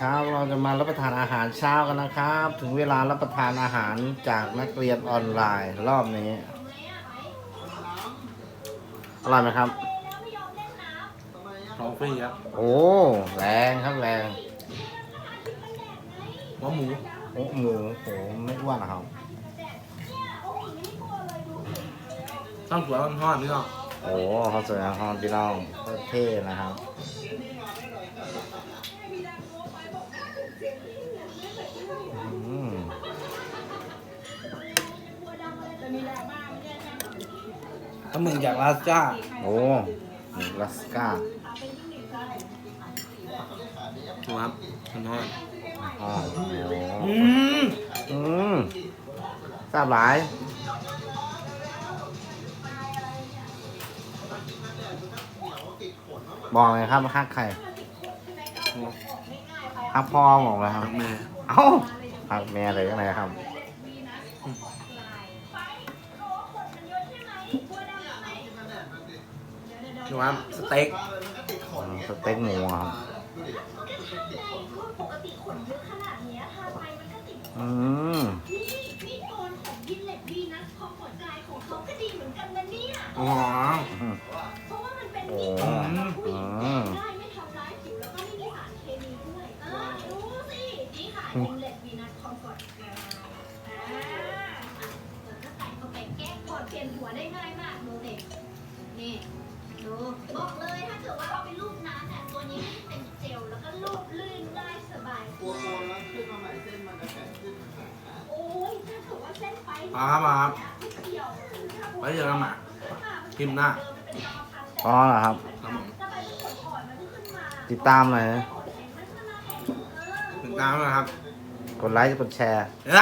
ครับเราจะมารับประทานอาหารเช้ากันนะครับ ถึงเวลารับประทานอาหารจากนักเรียนออนไลน์รอบนี้อร่อยไหมครับทองฟรีครับโอ้แรงครับแรงหัวหมูโอ้หมูโหไม่อ้วนนะครับต้องสวยต้องทอดนี่เนาะโอ้เขาสวยนะฮอนพี่น้องโคตรเท่นะครับอืม ถ้ามึงอยากลาสจ้า โอ้หมูลัสก้าถูกครับมันทอดอ๋อโอ้โหอืมอืมทราบหลาย บอกเลยครับฮักใคร ฮักพ่อบอกเลยครับรักแม่เอ้าฮักแม่เลยยังไงครับถูกครับสเต็กอืมสเต็กหมูอะครับปกติขนเยอะขนาดเนี้ยทาไปมันก็ติดอืมนี่นี่โอนของยินเล็ตดีนะความปลอดภัยของเขาก็ดีเหมื บอกเลยถ้าเกิดว่าเอาไปลูบน้ำเนี่ยตัวนี้ไม่ได้เป็นเจลแล้วก็ลูบลื่นง่ายสบายกลัวโอนแล้วขึ้นมาใหม่เส้นมันจะแข็งขึ้นโอ้ยถ้าเกิดว่าเส้นไปมาครับมาครับเกี่ยวไปเจอกันใหม่คลิปหน้าอ๋อเหรอครับครับผมถ้าไปขนอ่อนมันจะขึ้นมาติดตามหน่อยนะ ถึงตามนะครับ กดไลค์กดแชร์อะเ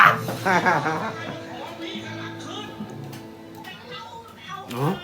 อาเนอะอัน